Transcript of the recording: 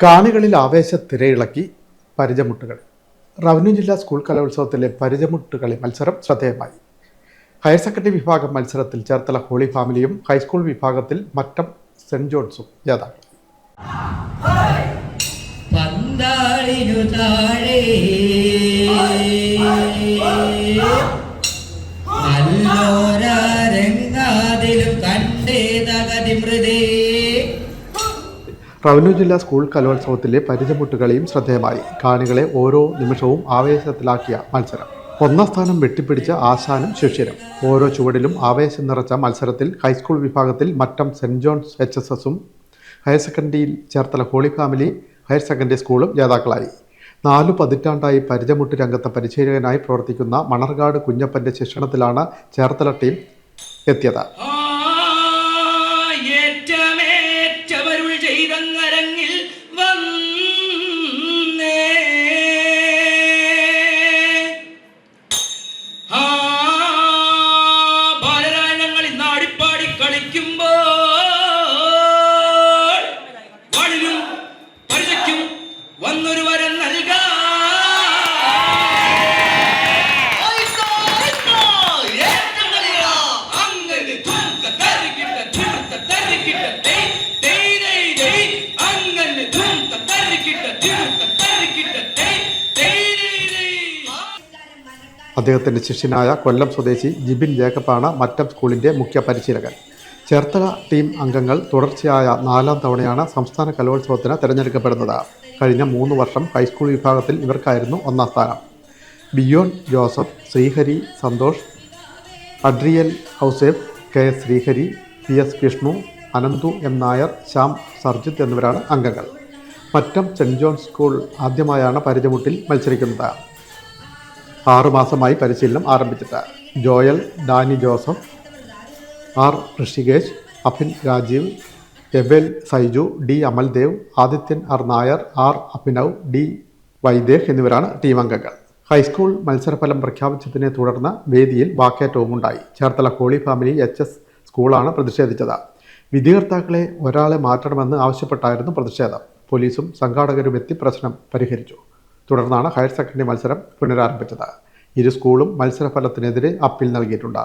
കാണികളിൽ ആവേശ തിരയിളക്കി പരിചമുട്ടുകളി റവന്യൂ ജില്ലാ സ്കൂൾ കലോത്സവത്തിലെ പരിചമുട്ടുകളി മത്സരം ശ്രദ്ധേയമായി. ഹയർ സെക്കൻഡറി വിഭാഗം മത്സരത്തിൽ ചേർത്തല ഹോളി ഫാമിലിയും ഹൈസ്കൂൾ വിഭാഗത്തിൽ മറ്റം സെന്റ് ജോൺസും നല്ലോരാരംഗാതിലും കണ്ടേ തകതി മൃദേ റവന്യൂ ജില്ലാ സ്കൂൾ കലോത്സവത്തിലെ പരിചമുട്ടുകളിയും ശ്രദ്ധേയമായി. കാണികളെ ഓരോ നിമിഷവും ആവേശത്തിലാക്കിയ മത്സരം. ഒന്നാം സ്ഥാനം വെട്ടിപ്പിടിച്ച ആശാനും ശിഷ്യരും. ഓരോ ചുവടിലും ആവേശം നിറച്ച മത്സരത്തിൽ ഹൈസ്കൂൾ വിഭാഗത്തിൽ മറ്റം സെന്റ് ജോൺസ് എച്ച് എസ് എസും higher സെക്കൻഡറിയിൽ Cherthala holy family higher secondary സ്കൂളും ജേതാക്കളായി. നാലു പതിറ്റാണ്ടായി പരിചമുട്ട് രംഗത്ത് പരിശീലകനായി പ്രവർത്തിക്കുന്ന മണർകാട് കുഞ്ഞപ്പന്റെ ശിക്ഷണത്തിലാണ് ചേർത്തല ടീം എത്തിയത്. ദേ വരം ദേ അദ്ദേഹത്തിന്റെ ശിഷ്യനായ കൊല്ലം സ്വദേശി ജിബിൻ ജേക്കബാണ് മറ്റം സ്കൂളിന്റെ മുഖ്യ പരിശീലകൻ. ചേർത്തല ടീം അംഗങ്ങൾ തുടർച്ചയായ നാലാം തവണയാണ് സംസ്ഥാന കലോത്സവത്തിന് തിരഞ്ഞെടുക്കപ്പെടുന്നത്. കഴിഞ്ഞ മൂന്ന് വർഷം ഹൈസ്കൂൾ വിഭാഗത്തിൽ ഇവർക്കായിരുന്നു ഒന്നാം സ്ഥാനം. Biyon Joseph Sreehari Santhosh Adriel ഹൗസേഫ് K Sreehari P S Vishnu Ananthu M Nair Shyam Sarjith എന്നിവരാണ് അംഗങ്ങൾ. മറ്റം സെന്റ് ജോൺസ് സ്കൂൾ ആദ്യമായാണ് പരിചമുട്ടിൽ മത്സരിക്കുന്നത്. ആറുമാസമായി പരിശീലനം ആരംഭിച്ചിട്ട്. Joel Danny Joseph R Rishikesh Abhin Rajeev Abel Saiju D Amaldev Adithyan R Nair R Abhinav D Vaideh എന്നിവരാണ് team അംഗങ്ങൾ. High school മത്സരഫലം പ്രഖ്യാപിച്ചതിനെ തുടർന്ന് വേദിയിൽ വാക്കേറ്റവും ഉണ്ടായി Cherthala holy family H S സ്കൂളാണ് പ്രതിഷേധിച്ചത്. വിധികർത്താക്കളെ ഒരാളെ മാറ്റണമെന്ന് ആവശ്യപ്പെട്ടായിരുന്നു പ്രതിഷേധം. പോലീസും സംഘാടകരും എത്തി പ്രശ്നം പരിഹരിച്ചു. തുടർന്നാണ് ഹയർ സെക്കൻഡറി മത്സരം പുനരാരംഭിച്ചത്. ഇരു സ്കൂളും മത്സരഫലത്തിനെതിരെ അപ്പീൽ നൽകിയിട്ടുണ്ട്.